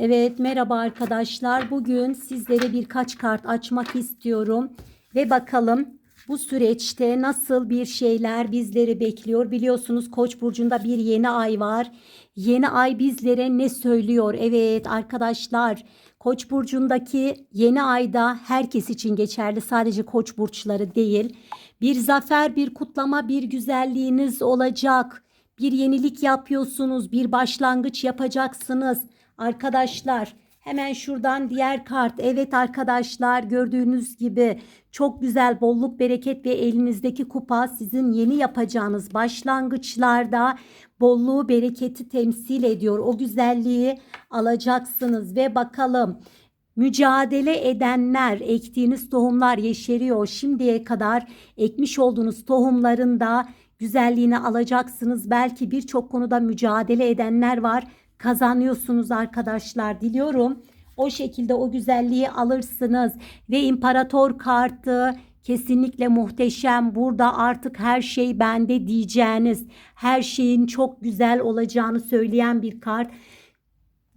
Evet merhaba arkadaşlar. Bugün sizlere birkaç kart açmak istiyorum. Ve bakalım bu süreçte nasıl bir şeyler bizleri bekliyor. Biliyorsunuz Koç burcunda bir yeni ay var. Yeni ay bizlere ne söylüyor? Evet arkadaşlar Koç burcundaki yeni ayda herkes için geçerli. Sadece Koç burçları değil. Bir zafer, bir kutlama, bir güzelliğiniz olacak. Bir yenilik yapıyorsunuz, bir başlangıç yapacaksınız. Arkadaşlar hemen şuradan diğer kart. Evet arkadaşlar gördüğünüz gibi çok güzel bolluk bereket ve elinizdeki kupa sizin yeni yapacağınız başlangıçlarda bolluğu bereketi temsil ediyor. O güzelliği alacaksınız ve bakalım mücadele edenler ektiğiniz tohumlar yeşeriyor. Şimdiye kadar ekmiş olduğunuz tohumların da güzelliğini alacaksınız. Belki birçok konuda mücadele edenler var. Kazanıyorsunuz arkadaşlar. Diliyorum o şekilde o güzelliği alırsınız ve imparator kartı kesinlikle muhteşem. Burada artık her şey bende diyeceğiniz, her şeyin çok güzel olacağını söyleyen bir kart.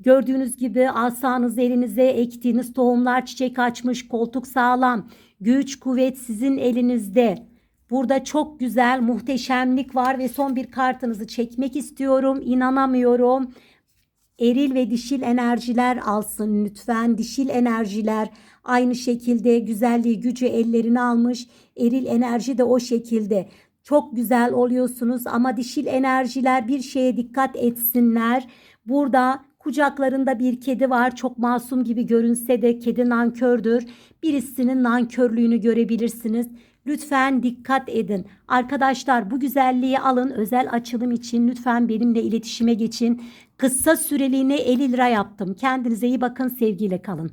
Gördüğünüz gibi asanız elinize ektiğiniz tohumlar çiçek açmış, koltuk sağlam, güç, kuvvet sizin elinizde. Burada çok güzel muhteşemlik var ve son bir kartınızı çekmek istiyorum. İnanamıyorum. Eril ve dişil enerjiler alsın lütfen. Dişil enerjiler aynı şekilde güzelliği, gücü ellerine almış. Eril enerji de o şekilde. Çok güzel oluyorsunuz ama dişil enerjiler bir şeye dikkat etsinler. Burada kucaklarında bir kedi var. Çok masum gibi görünse de kedi nankördür. Birisinin nankörlüğünü görebilirsiniz. Lütfen dikkat edin. Arkadaşlar bu güzelliği alın. Özel açılım için lütfen benimle iletişime geçin. Kısa süreliğine 50 lira yaptım. Kendinize iyi bakın. Sevgiyle kalın.